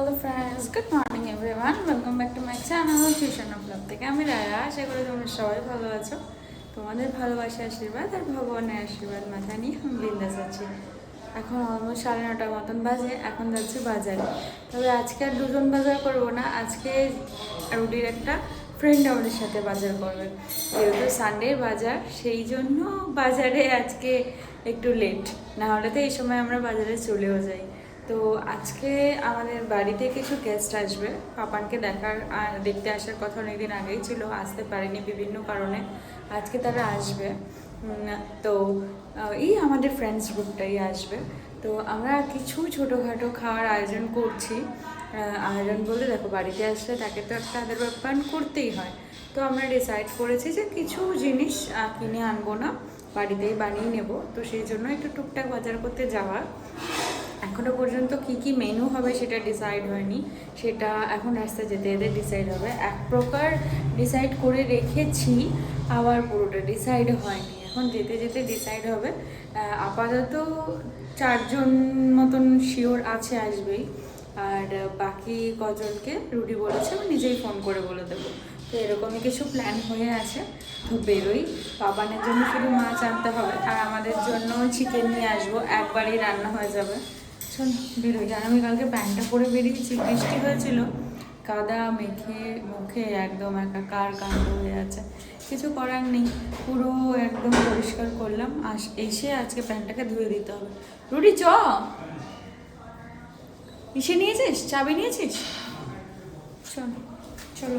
Hello friends good morning everyone welcome back to my channel tuition blog থেকে। আমি রায়া। আশা করি তোমরা সবাই ভালো আছো। তোমাদের ভালোবাসা আশীর্বাদ আর ভগবানের আশীর্বাদ মাথায় নিয়ে আমি বিন্দাস আছি। এখন অলমোস্ট সাড়ে নটার মতন বাজে। এখন যাচ্ছি বাজারে। তবে আজকে আর দুজন বাজার করব না। আজকে রুটির একটা ফ্রেন্ড আমাদের সাথে বাজার করবে। যেহেতু সানডের বাজার, সেই জন্য বাজারে আজকে একটু লেট না হলে তো এই সময় আমরা বাজারে চলেও যাই। তো আজকে আমাদের বাড়িতে কিছু গেস্ট আসবে। পাপানকে দেখার দেখতে আসার কথা অনেকদিন আগেই ছিল, আসতে পারেনি বিভিন্ন কারণে। আজকে তারা আসবে। তো এই আমাদের ফ্রেন্ডস গ্রুপটাই আসবে। তো আমরা কিছু ছোটোখাটো খাওয়ার আয়োজন করছি। আয়োজন বলে দেখো, বাড়িতে আসলে তাকে তো একটা আদর ব্যাপার করতেই হয়। তো আমরা ডিসাইড করেছি যে কিছু জিনিস কিনে আনব না, বাড়িতেই বানিয়ে নেব। তো সেই জন্য একটু টুকটাক বাজার করতে যাওয়া এখনও পর্যন্ত কি কি মেনু হবে সেটা ডিসাইড হয়নি। সেটা এখন রাস্তা যেতে যেতে ডিসাইড হবে। এক প্রকার ডিসাইড করে রেখেছি, আবার পুরোটা ডিসাইড হয়নি। এখন যেতে যেতে ডিসাইড হবে। আপাতত চারজন মতন শিওর আছে আসবেই। আর বাকি কজনকে রুটি বলেছে, আমি নিজেই ফোন করে বলে দেবো। তো এরকমই কিছু প্ল্যান হয়ে আছে। তো বেরোই। পাপানের জন্য শুধু মাছ আনতে হবে। আর আমাদের জন্য চিকেন নিয়ে আসব। একবারেই রান্না হয়ে যাবে। শোন বেরোই। আর আমি কালকে প্যান্টটা পরে বেরিয়েছি, বৃষ্টি হয়েছিল। কাদা মেখে মুখে একদম একাকার কাণ্ড হয়ে আছে। কিছু করার নেই, পুরো একদম পরিষ্কার করলাম। আস, এসে আজকে প্যান্টটাকে ধুয়ে দিতে হবে। রুটি, চ। ইসে নিয়েছিস? চাবি নিয়েছিস? চল, চলো।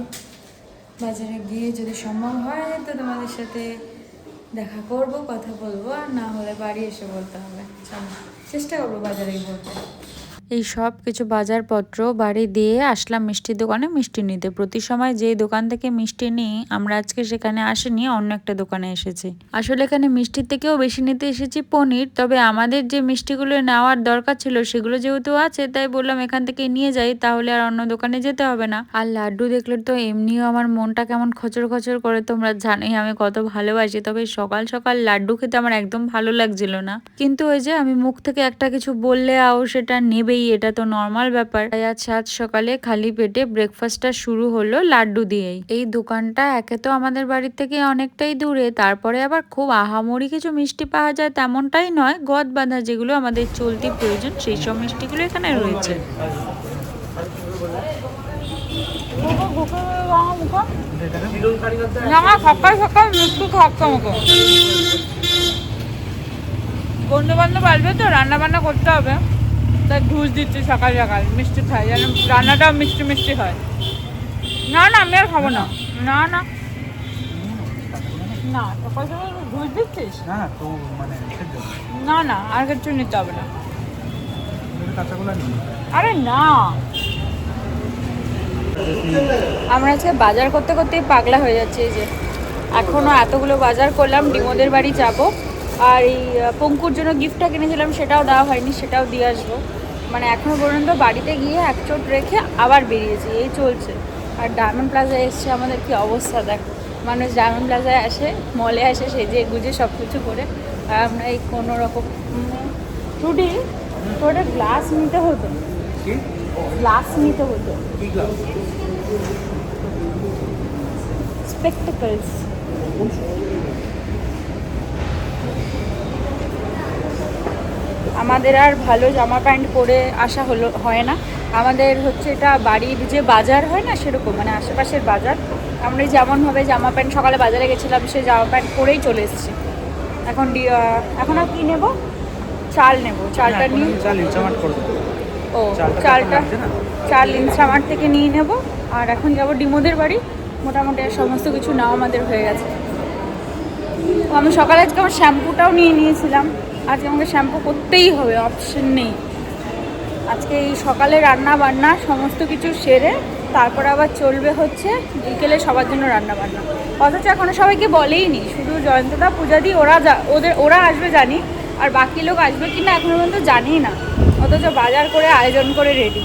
বাজারে গিয়ে যদি সম্ভব হয়, তো তোমাদের সাথে দেখা করব, কথা বলব, আর না হলে বাড়ি এসে বলতে হবে। চলো। চেষ্টা করব বাজারেই বলতে এই সব কিছু বাজারপত্র বাড়ি দিয়ে আসলাম মিষ্টির দোকানে মিষ্টি নিতে। প্রতি সময় যেই দোকান থেকে মিষ্টি নিই, আমরা আজকে সেখানে আসিনি, অন্য একটা দোকানে এসেছি। আসলে এখানে মিষ্টির থেকেও বেশি নিতে এসেছি পনির, তবে আমাদের যে মিষ্টিগুলো নেওয়ার দরকার ছিল সেগুলো যেহেতু আছে, তাই বললাম এখান থেকে নিয়ে যাই, তাহলে আর অন্য দোকানে যেতে হবে না। আর লাড্ডু দেখলে তো এমনিও আমার মনটা কেমন খচর খচর করে, তোমরা জানোই আমি কত ভালোবাসি, তবে সকাল সকাল লাড্ডু খেতে আমার একদম ভালো লাগছিল না। কিন্তু ওই যে আমি মুখ থেকে একটা কিছু বললে আও সেটা নেবেই এটা তো নর্মাল ব্যাপার। তাই আজ সকালে খালি পেটে ব্রেকফাস্টটা শুরু হলো লাড্ডু দিয়েই। এই দোকানটা একে তো আমাদের বাড়ির থেকে অনেকটাই দূরে, তারপরে আবার খুব আহামরি কিছু মিষ্টি পাওয়া যায় তেমনটাই নয়, গদ বাঁধা যেগুলো আমাদের চলতি প্রয়োজন সেই সব মিষ্টিগুলো এখানে রয়েছে। বন্ধু বান্ধব আসবে তো রান্না বান্না করতে হবে। তাই ঘুষ দিচ্ছি সকাল সকাল মিষ্টি খাই যেন রান্নাটাও মিষ্টি মিষ্টি হয়। না না আমি আর খাব না। না না। না সকাল সকাল ঘুষ দিচ্ছিস? না তো মানে না না আর কিছু নিতে হবে না। আরে না। আমরা আজকে বাজার করতে করতেই পাগলা হয়ে যাচ্ছে এই যে। এখনও এতগুলো বাজার করলাম ডিমোদের বাড়ি যাব। আর এই পঙ্কুর জন্য গিফটটা কিনেছিলাম সেটাও দেওয়া হয়নি সেটাও দিয়ে আসব। মানে এখনও পর্যন্ত বাড়িতে গিয়ে এক চোট রেখে আবার বেরিয়েছি এই চলছে। আর ডায়মন্ড প্লাজায় এসছে আমাদের কি অবস্থা দেখো। মানুষ ডায়মন্ড প্লাজায় আসে মলে আসে সেজে গুজে সব কিছু করে। আর আমরা এই কোনো রকম টুডি তোটা গ্লাস নিতে হতো। গ্লাস নিতে হতো। স্পেকটাকলস আমাদের আর ভালো জামা প্যান্ট পরে আসা হলো হয় না। আমাদের হচ্ছে এটা বাড়ির যে বাজার হয় না সেরকম মানে আশেপাশের বাজার। আমরা যেমনভাবে জামা প্যান্ট সকালে বাজারে গেছিলাম সে জামা প্যান্ট পরেই চলে এসেছি। এখন ডি- এখন আর কী নেব? চাল নেব চালটা নিয়ে চাল ইনচামাট করব ও চালটা? চাল ইনস্টামার্ট থেকে নিয়ে নেব। আর এখন যাব ডিমোদের বাড়ি। মোটামুটি সমস্ত কিছু নাও আমাদের হয়ে গেছে। আমি সকালে আজকে আমার শ্যাম্পুটাও নিয়ে নিয়েছিলাম। আজকে আমাকে শ্যাম্পু করতেই হবে অপশন নেই। আজকে এই সকালে রান্না বান্না সমস্ত কিছু সেরে তারপর আবার চলবে হচ্ছে বিকেলে সবার জন্য রান্না বান্না অথচ এখনও সবাইকে বলেই নি শুধু জয়ন্তদা পূজা দি ওরা যা- ওদের, ওরা আসবে জানি, আর বাকি লোক আসবে কি না এখনও পর্যন্ত জানি না। অথচ বাজার করে আয়োজন করে রেডি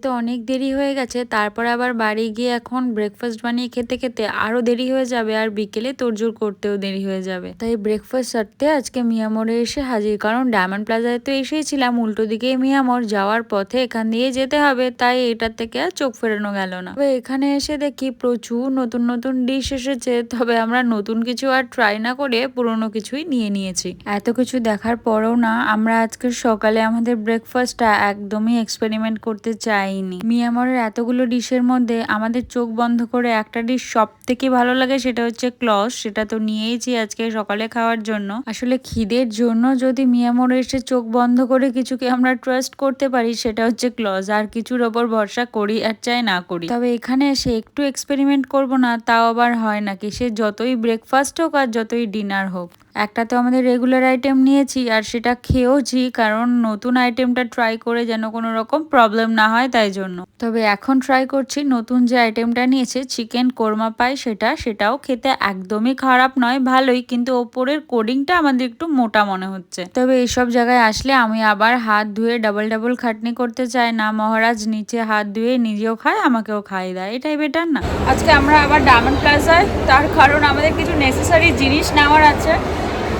খেতে অনেক দেরি হয়ে গেছে, তারপর আবার বাড়ি গিয়ে এখন ব্রেকফাস্ট বানিয়ে খেতে খেতে আরও দেরি হয়ে যাবে আর বিকেলে তোড়জোড় করতেও দেরি হয়ে যাবে। তাই ব্রেকফাস্ট সারতে আজকে মিয়ামোড়ে এসে হাজির, কারণ ডায়মন্ড প্লাজায় তো এসেছিলাম, উল্টো দিকে মিয়ামোড় যাওয়ার পথে এখান দিয়ে যেতে হবে, তাই এটার থেকে আর চোখ ফেরানো গেল না। তবে এখানে এসে দেখি প্রচুর নতুন নতুন ডিশ এসেছে, তবে আমরা নতুন কিছু আর ট্রাই না করে পুরনো কিছুই নিয়ে নিয়েছি। এত কিছু দেখার পরেও না, আমরা আজকে সকালে আমাদের ব্রেকফাস্টটা একদমই এক্সপেরিমেন্ট করতে চাইনি মিয়ামরের এতগুলো ডিশের মধ্যে আমাদের চোখ বন্ধ করে একটা ডিশ সব থেকে ভালো লাগে সেটা হচ্ছে ক্লস। সেটা তো নিয়েইছি আজকে সকালে খাওয়ার জন্য। আসলে খিদের জন্য যদি মিয়ামরে এসে চোখ বন্ধ করে কিছুকে আমরা ট্রাস্ট করতে পারি, সেটা হচ্ছে ক্লজ আর কিছুর ওপর ভরসা করি আর চাই না করি। তবে এখানে এসে একটু এক্সপেরিমেন্ট করব না, তাও আবার হয় নাকি? সে যতই ব্রেকফাস্ট হোক আর যতই ডিনার হোক। একটা তো আমাদের রেগুলার আইটেম নিয়েছি আর সেটা খেয়েওছি, কারণ নতুন আইটেমটা ট্রাই করে যেন কোনো রকম প্রবলেম না হয় তাই জন্য। তবে এখন ট্রাই করছি নতুন যে আইটেমটা নিয়েছে চিকেন কোরমা পাই সেটা, সেটাও খেতে একদমই খারাপ নয়, ভালোই, কিন্তু ওপরের কোডিংটা আমাদের একটু মোটা মনে হচ্ছে। তবে এইসব জায়গায় আসলে আমি আবার হাত ধুয়ে ডাবল ডাবল খাটনি করতে চাই না, মহারাজ নিচে হাত ধুয়ে নিজেও খায়, আমাকেও খাইয়ে দেয়, এটাই বেটার না। আজকে আমরা আবার ডায়মন্ড প্লাজায় তার কারণ আমাদের কিছু নেসেসারি জিনিস নেওয়ার আছে।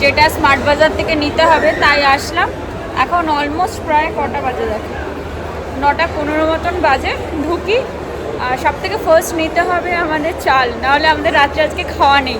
যেটা স্মার্ট বাজার থেকে নিতে হবে, তাই আসলাম। এখন অলমোস্ট প্রায় কটা বাজে দেখো। নটা পনেরো মতন বাজে, ঢুকি। আর সব থেকে ফার্স্ট নিতে হবে আমাদের চাল, নাহলে আমাদের রাত্রে আজকে খাওয়া নেই।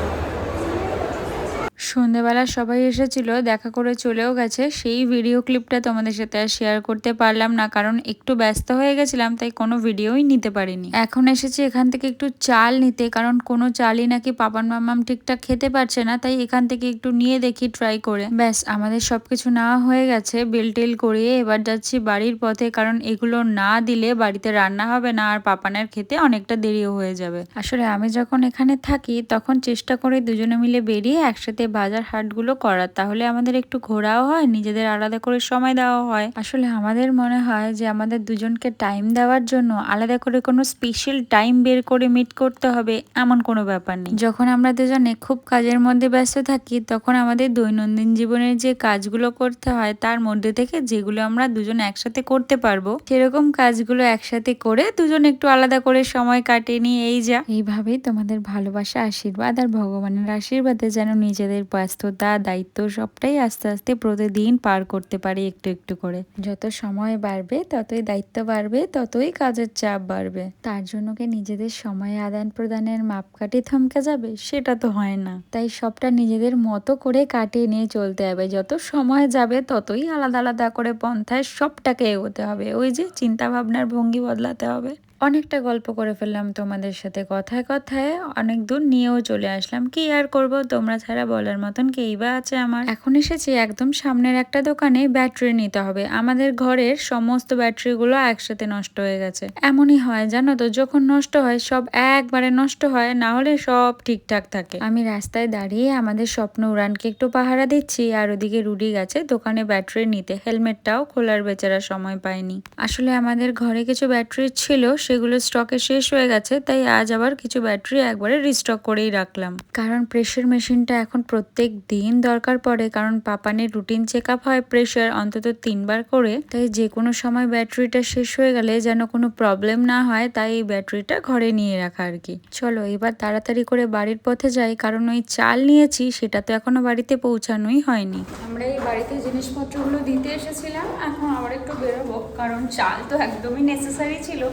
সন্ধেবেলা সবাই এসেছিল, দেখা করে চলেও গেছে। সেই ভিডিও ক্লিপটা তোমাদের সাথে আর শেয়ার করতে পারলাম না, কারণ একটু ব্যস্ত হয়ে গেছিলাম, তাই কোনো ভিডিওই নিতে পারিনি। এখন এসেছি এখান থেকে একটু চাল নিতে, কারণ কোনো চালই নাকি পাপান মামাম ঠিকঠাক খেতে পারছে না, তাই এখান থেকে একটু নিয়ে দেখি ট্রাই করে। ব্যাস, আমাদের সবকিছু নেওয়া হয়ে গেছে বেল টেল করিয়ে এবার যাচ্ছি বাড়ির পথে, কারণ এগুলো না দিলে বাড়িতে রান্না হবে না, আর পাপানের খেতে অনেকটা দেরিও হয়ে যাবে। আসলে আমি যখন এখানে থাকি, তখন চেষ্টা করে দুজনে মিলে বেরিয়ে একসাথে বাজার হাটগুলো করার, তাহলে আমাদের একটু ঘোরাও হয়, নিজেদের আলাদা করে সময় দেওয়া হয়। আসলে আমাদের মনে হয় যে আমাদের দুজনকে টাইম দেওয়ার জন্য আলাদা করে কোনো স্পেশাল টাইম বের করে মিট করতে হবে, এমন কোনো ব্যাপার নেই। যখন আমরা দুজনে খুব কাজের মধ্যে ব্যস্ত থাকি, তখন আমাদের দৈনন্দিন জীবনের যে কাজগুলো করতে হয়, তার মধ্যে থেকে যেগুলো আমরা দুজন একসাথে করতে পারব, সেরকম কাজগুলো একসাথে করে দুজন একটু আলাদা করে সময় কাটিয়ে নিয়ে এই যা। এইভাবেই তোমাদের ভালোবাসা, আশীর্বাদ আর ভগবানের আশীর্বাদে যেন নিজেদের ব্যস্ততা, দায়িত্ব সবটাই আস্তে আস্তে প্রতিদিন পার করতে পারি একটু একটু করে। যত সময় বাড়বে, ততই দায়িত্ব বাড়বে, ততই কাজের চাপ বাড়বে। তার জন্য কি নিজেদের সময় আদান প্রদানের মাপকাঠি থমকে যাবে? সেটা তো হয় না। তাই সবটা নিজেদের মতো করে কাটিয়ে নিয়ে চলতে হবে। যত সময় যাবে, ততই আলাদা আলাদা করে পন্থায় সবটাকে এগোতে হবে। ওই যে চিন্তা ভাবনার ভঙ্গি বদলাতে হবে। অনেকটা গল্প করে ফেললাম তোমাদের সাথে কথায় কথায়। অনেক দূর নিয়েও চলে আসলাম। কি আর করব? তোমরা ছাড়া বলার মতন কেই বা আছে আমার। এখন এসেছি একদম সামনের একটা দোকানে। ব্যাটারি নিতে হবে। আমাদের ঘরের সমস্ত ব্যাটারিগুলো একসাথে নষ্ট হয়ে গেছে। এমনই হয়, জানো তো, যখন নষ্ট হয়, সব একবারে নষ্ট হয়। না হলে সব ঠিকঠাক থাকে। আমি রাস্তায় দাঁড়িয়ে আমাদের স্বপ্ন উড়ানকে একটু পাহারা দিচ্ছি। আর ওদিকে রুডি গেছে দোকানে ব্যাটারি নিতে। হেলমেটটাও খোলার বেচারা সময় পায়নি। আসলে আমাদের ঘরে কিছু ব্যাটারি ছিল সেগুলো স্টকে শেষ হয়ে গেছে তাই আজ আবার কিছু ব্যাটারি একবারে রিস্টক করেই রাখলাম। কারণ প্রেশার মেশিনটা এখন প্রত্যেক দিন দরকার পড়ে কারণ পাপানের রুটিন চেক আপ হয় প্রেশার অন্তত তিনবার করে তাই যে কোনো সময় ব্যাটারিটা শেষ হয়ে গেলে যেন কোনো প্রবলেম না হয় তাই এই ব্যাটারিটা ঘরে নিয়ে রাখা আর কি। চলো এবার তাড়াতাড়ি করে বাড়ির পথে যাই কারণ ওই চাল নিয়েছি সেটা তো এখনও বাড়িতে পৌঁছানোই হয়নি। আমরা এই বাড়িতে জিনিসপত্রগুলো দিতে এসেছিলাম এখন আবার একটু বেরোবো কারণ চাল তো একদমই নেসেসারি ছিল।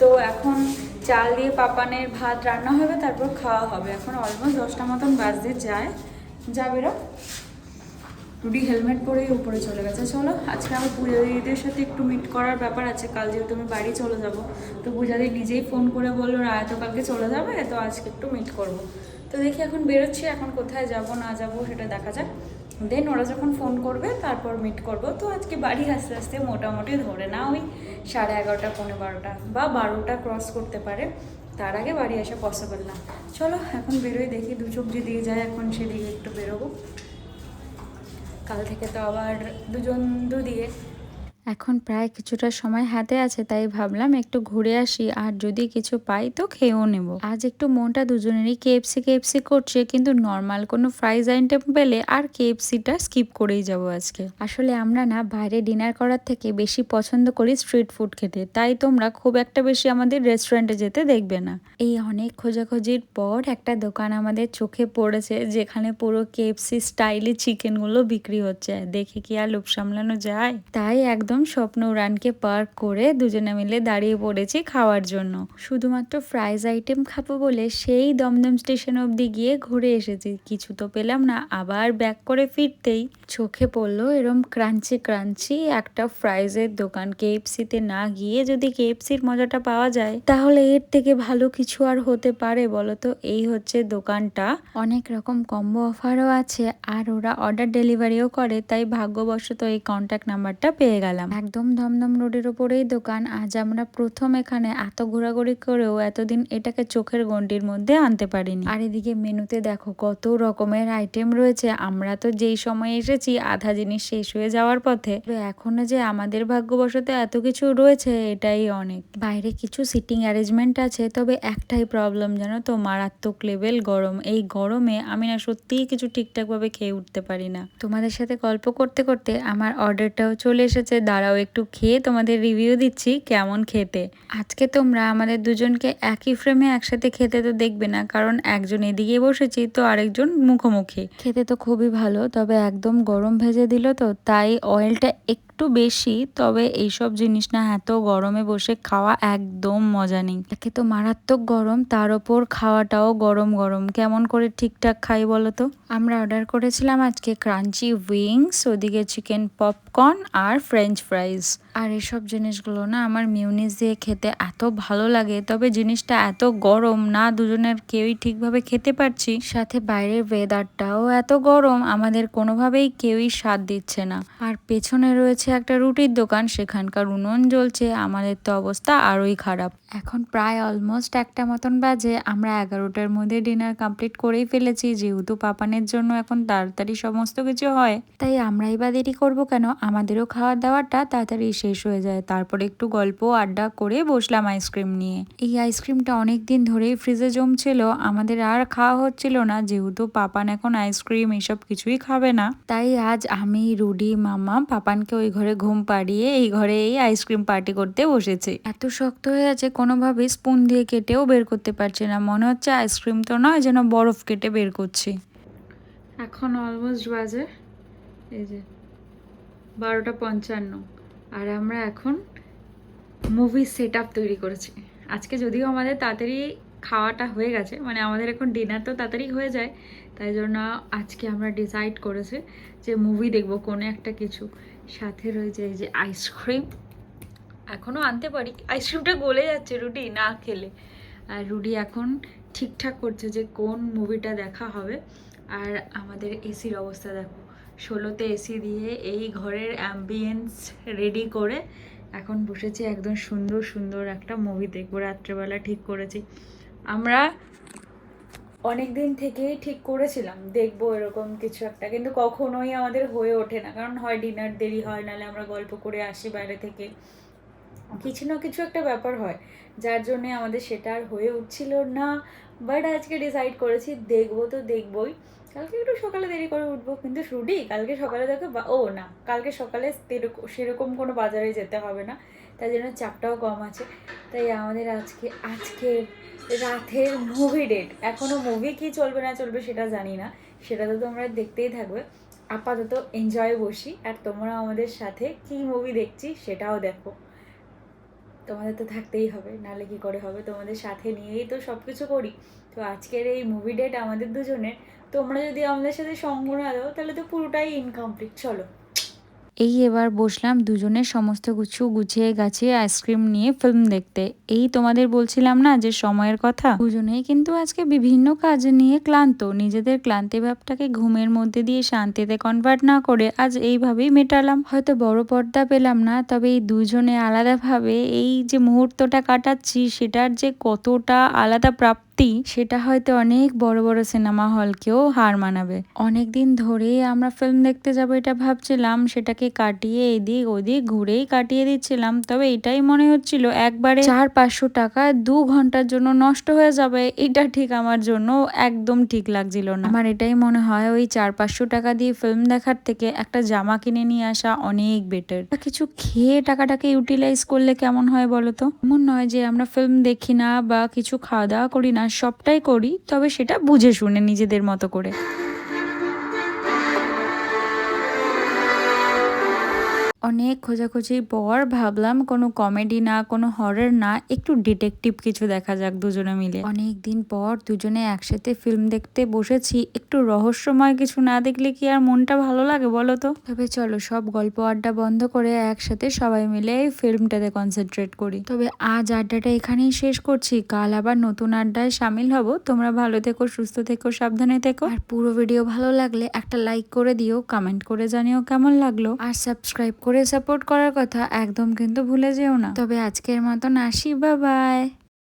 তো এখন চাল দিয়ে পাপানের ভাত রান্না হবে, তারপর খাওয়া হবে। এখন অলমোস্ট দশটা মতন বাজতে যায়। যা বেরো। রুডি হেলমেট পরেই উপরে চলে গেছে। চলো, আজকে আমার পূজা দিদিদের সাথে একটু মিট করার ব্যাপার আছে। কাল যেহেতু আমি বাড়ি চলে যাব, তো পূজা দিদি নিজেই ফোন করে বলল রায় তো কালকে চলে যাবে? তো আজকে একটু মিট করব। তো দেখি এখন বেরোচ্ছি। এখন কোথায় যাব, না যাব, সেটা দেখা যাক। দেন ওরা যখন ফোন করবে, তারপর মিট করব। তো আজকে বাড়ি আস্তে আস্তে মোটামুটি ধরে না ওই সাড়ে এগারোটা, পৌনে বারোটা বা বারোটা ক্রস করতে পারে। তার আগে বাড়ি আসা পসিবল না। চলো, এখন বেরোই দেখি, দু চোখ যেদিকে যায়, এখন সেদিকে একটু বেরোবো। কাল থেকে তো আবার দুজন দুদিকে। এখন প্রায় কিছুটা সময় হাতে আছে, তাই ভাবলাম একটু ঘুরে আসি আর যদি কিছু পাই তো খেয়েও নেব। আজ একটু মনটা দুজনেরই কেএফসি কেএফসি করছে, কিন্তু নর্মাল কোনো ফ্রাইজ আইটেম পেলে আর কেএফসিটা স্কিপ করেই যাব আজকে। আসলে আমরা না বাইরে ডিনার করার থেকে বেশি পছন্দ করি স্ট্রিট ফুড খেতে, তাই তোমরা খুব একটা বেশি আমাদের রেস্টুরেন্টে যেতে দেখবে না। এই অনেক খোঁজাখুঁজির পর একটা দোকান আমাদের চোখে পড়েছে, যেখানে পুরো কেএফসি স্টাইলে চিকেনগুলো বিক্রি হচ্ছে। দেখে কি আর লোভ সামলানো যায়? তাই একদম স্বপ্ন উড়ানকে পার্ক করে দুজনে মিলে দাঁড়িয়ে পড়েছি খাওয়ার জন্য। শুধুমাত্র ফ্রাইজ আইটেম খাব বলে সেই দমদম স্টেশন অবধি গিয়ে ঘুরে এসেছি। কিছু তো পেলাম না, আবার ব্যাক করে ফিরতেই চোখে পড়ল এরম ক্রাঞ্চি ক্রাঞ্চি একটা ফ্রাইজের দোকান কেএফসিতে না গিয়ে যদি কেএফসির মজাটা পাওয়া যায়, তাহলে এর থেকে ভালো কিছু আর হতে পারে বলো তো এই হচ্ছে দোকানটা। অনেক রকম কম্বো অফারও আছে, আর ওরা অর্ডার ডেলিভারিও করে, তাই ভাগ্যবশত এই কন্ট্যাক্ট নাম্বারটা পেয়ে গেলাম। একদম দমদম রোডের ওপরেই দোকান। আজ আমরা প্রথম এখানে। এত ঘোরাঘুরি করেও এতদিন এটাকে চোখের গন্ডির মধ্যে আনতে পারিনি। আর এদিকে মেনুতে দেখো, কত রকমের আইটেম রয়েছে। আমরা তো যেই সময় এসেছি, আধা জিনিস শেষ হয়ে যাওয়ার পথে। এখনও যে আমাদের ভাগ্যবশত এত কিছু রয়েছে, এটাই অনেক। বাইরে কিছু সিটিং অ্যারেঞ্জমেন্ট আছে, তবে একটাই প্রবলেম জানো তো, মারাত্মক লেভেল গরম। এই গরমে আমি না সত্যিই কিছু ঠিকঠাকভাবে খেয়ে উঠতে পারি না। তোমাদের সাথে গল্প করতে করতে আমার অর্ডারটাও চলে এসেছে। দাঁড়াও, একটু খেয়ে তোমাদের রিভিউ দিচ্ছি কেমন খেতে। আজকে তোমরা আমাদের দুজনকে একই ফ্রেমে একসাথে খেতে তো দেখবে না, কারণ একজন এদিকে বসেছি তো আরেকজন মুখোমুখি। খেতে তো খুবই ভালো, তবে একদম গরম ভেজে দিল তো, তাই অয়েলটা একটু বেশি, তবে এইসব জিনিস না এত গরমে বসে খাওয়া একদম মজা নেই। একে তো মারাত্মক গরম, তার ওপর খাওয়াটাও গরম গরম। কেমন করে ঠিকঠাক খাই বলো তো? আমরা অর্ডার করেছিলাম আজকে ক্রাঞ্চি উইংস ওদিকে চিকেন পপকর্ন আর ফ্রেঞ্চ ফ্রাইজ আর এসব জিনিসগুলো না আমার মিউনিস দিয়ে খেতে এত ভালো লাগে, তবে জিনিসটা এত গরম না দুজনের কেউই ঠিকভাবে খেতে পারছি। সাথে বাইরের ওয়েদারটাও এত গরম, আমাদের কোনোভাবেই কেউই স্বাদ দিচ্ছে না। আর পেছনে রয়েছে একটা রুটির দোকান, সেখানকার উনুন জ্বলছে, আমাদের তো অবস্থা আরোই খারাপ। এখন প্রায় অলমোস্ট একটা মতন বাজে, আমরা এগারোটার মধ্যে ডিনার কমপ্লিট করেই ফেলেছি, যেহেতু পাপানের জন্য এখন তাড়াতাড়ি সমস্ত কিছু হয়। তাই আমরাই বা দেরি করব কেন? আমাদেরও খাওয়ার দাওয়াটা তাড়াতাড়ি শেষ হয়ে যায়। তারপরে একটু গল্প, আড্ডা করে বসলাম আইসক্রিম নিয়ে। এই আইসক্রিমটা অনেক দিন ধরেই ফ্রিজে জমছিল। আমাদের আর খাওয়া হচ্ছিল না। যেহেতু পাপান এখন আইসক্রিম এইসব কিছুই খাবে না। তাই আজ আমি, রুডি, মামা, পাপানকে ওই ঘরে ঘুম পাড়িয়ে এই ঘরে এই আইসক্রিম পার্টি করতে বসেছি। এত শক্ত হয়ে আছে কোনোভাবে স্পুন দিয়ে কেটেও বের করতে পারছি না। মনে হচ্ছে আইসক্রিম তো নয়, যেন বরফ কেটে বের করছি। এখন অলমোস্ট বাজে। এই যে, বারোটা পঞ্চান্ন। আর আমরা এখন মুভি সেট তৈরি করেছি। আজকে যদিও আমাদের তাড়াতাড়ি খাওয়াটা হয়ে গেছে মানে আমাদের এখন ডিনার তো তাড়াতাড়ি হয়ে যায়, তাই জন্য আজকে আমরা ডিসাইড করেছি যে মুভি দেখব কোনো একটা কিছু। সাথে রয়েছে এই যে আইসক্রিম এখনও আনতে পারি। আইসক্রিমটা গলে যাচ্ছে রুটি, না খেলে। আর রুডি এখন ঠিকঠাক করছে যে কোন মুভিটা দেখা হবে। আর আমাদের এসির অবস্থা দেখো। ষোলোতে এসি দিয়ে এই ঘরের অ্যাম্বিয়েন্স রেডি করে এখন বসেছি একদম সুন্দর সুন্দর একটা মুভি দেখব। রাত্রেবেলা ঠিক করেছি। আমরা অনেক দিন থেকেই ঠিক করেছিলাম, দেখব এরকম কিছু একটা। কিন্তু কখনোই আমাদের হয়ে ওঠে না, কারণ হয় ডিনার দেরি হয় নাহলে আমরা গল্প করে আসি বাইরে থেকে। কিছু না কিছু একটা ব্যাপার হয়, যার জন্য আমাদের সেটা আর হয়ে উঠছিল না। বাট আজকে ডিসাইড করেছি, দেখব তো দেখবোই। কালকে একটু সকালে দেরি করে উঠবো, কিন্তু শুডি কালকে সকালে দেখো ও না, কালকে সকালে সেরকম কোনো বাজারে যেতে হবে না, তাই জন্য চাপটাও কম আছে। তাই আমাদের আজকে, আজকের রাতের মুভি ডেট এখনও মুভি কি চলবে না চলবে সেটা জানি না, সেটা তো তোমরা দেখতেই থাকবে। আপাতত এনজয় বসি, আর তোমরা আমাদের সাথে কি মুভি দেখছি সেটাও দেখো। তোমাদের তো থাকতেই হবে, নাহলে কি করে হবে? তোমাদের সাথে নিয়েই তো সব কিছু করি। তো আজকের এই মুভি ডেট আমাদের দুজনের তোমরা যদি আমাদের সাথে সঙ্গ না দাও, তাহলে তো পুরোটাই ইনকমপ্লিট চলো। এই এবার বসলাম দুজনের সমস্ত কিছু গুছিয়ে গাছিয়ে আইসক্রিম নিয়ে ফিল্ম দেখতে। এই তোমাদের বলছিলাম না যে সময়ের কথা? দুজনেই কিন্তু আজকে বিভিন্ন কাজ নিয়ে ক্লান্ত। নিজেদের ক্লান্তি ভাবটাকে ঘুমের মধ্যে দিয়ে শান্তিতে কনভার্ট না করে আজ এইভাবেই মেটালাম। হয়তো বড় পর্দা পেলাম না, তবে এই দুজনে আলাদাভাবে এই যে মুহূর্তটা কাটাচ্ছি, সেটার যে কতটা আলাদা প্রাপ্তি সত্যি সেটা হয়তো অনেক বড় বড় সিনেমা হলকেও হার মানাবে। অনেক দিন ধরেই আমরা ফিল্ম দেখতে যাব এটা ভাবছিলাম, সেটাকে কাটিয়ে এদিক ওদিক ঘুরেই কাটিয়ে দিচ্ছিলাম, তবে এটাই মনে হচ্ছিল একবারে চার পাঁচশো টাকা দু ঘণ্টার জন্য নষ্ট হয়ে যাবে, এটা ঠিক আমার জন্য একদম ঠিক লাগছিল না। আমার এটাই মনে হয় ওই চার পাঁচশো টাকা দিয়ে ফিল্ম দেখার থেকে একটা জামা কিনে নিয়ে আসা অনেক বেটার কিছু খেয়ে টাকাটাকে ইউটিলাইজ করলে কেমন হয় বলো তো? এমন নয় যে আমরা ফিল্ম দেখি না বা কিছু খাওয়া দাওয়া করি না সবটাই করি তবে সেটা বুঝে শুনে নিজেদের মতো করে। অনেক খোঁজাখুঁজির পর ভাবলাম কোনো কমেডি না, কোনো হরর না, একটু ডিটেকটিভ কিছু দেখা যাক দুজনে মিলে। অনেক দিন পর দুজনে একসাথে ফিল্ম দেখতে বসেছি, একটু রহস্যময় কিছু না দেখলে কি আর মনটা ভালো লাগে বলো তো? তবে চলো সব গল্প আড্ডা বন্ধ করে একসাথে সবাই মিলে এই ফিল্মটাতে কনসেন্ট্রেট করি। তবে আজ আড্ডাটা এখানেই শেষ করছি, কাল আবার নতুন আড্ডায় সামিল হব। তোমরা ভালো থেকো, সুস্থ থেকো, সাবধানে থেকো। আর পুরো ভিডিও ভালো লাগলে একটা লাইক করে দিও কমেন্ট করে জানিও কেমন লাগল। আর সাবস্ক্রাইব করে সাপোর্ট করার কথা একদম কিন্তু ভুলে যেও না। তবে আজকের মতন আসি বা বাই